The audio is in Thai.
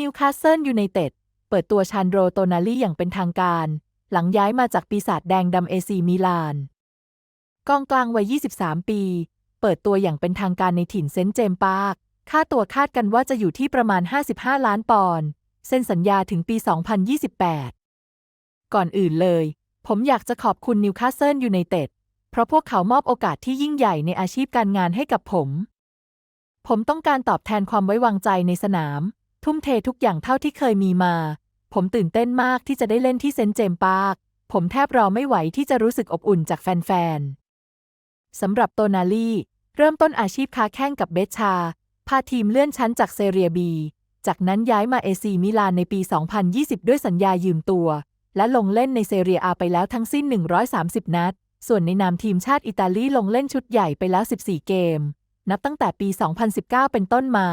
นิวคาสเซิลยูไนเต็ดเปิดตัวชานโดรโตนาลีอย่างเป็นทางการ หลังย้ายมาจากปีศาจแดงดำเอซีมิลาน กองกลางวัย 23 ปี เปิดตัวอย่างเป็นทางการในถิ่นเซนต์เจมส์ปาร์ค ค่าตัวคาดกันว่าจะอยู่ที่ประมาณ 55 ล้านปอนด์ เซ็นสัญญาถึงปี 2028 ก่อนอื่นเลย ผมอยากจะขอบคุณนิวคาสเซิลยูไนเต็ด เพราะพวกเขามอบโอกาสที่ยิ่งใหญ่ในอาชีพการงานให้กับผม ผมต้องการตอบแทนความไว้วางใจในสนาม ทุ่มเททุกอย่างเท่าที่เคยมีมา ผมตื่นเต้นมากที่จะได้เล่นที่เซนเจมปาร์ค ผมแทบรอไม่ไหวที่จะรู้สึกอบอุ่นจากแฟนๆ สำหรับโตนาลีเริ่มต้นอาชีพค้าแข่งกับเบชชา พาทีมเลื่อนชั้นจากเซเรียบี จากนั้นย้ายมาเอซีมิลานในปี 2020 ด้วยสัญญายืมตัว และลงเล่นในเซเรียอาไปแล้วทั้งสิ้น 130 นัด ส่วนในนามทีมชาติอิตาลีลงเล่นชุดใหญ่ไปแล้ว 14 เกม นับตั้งแต่ปี 2019 เป็นต้นมา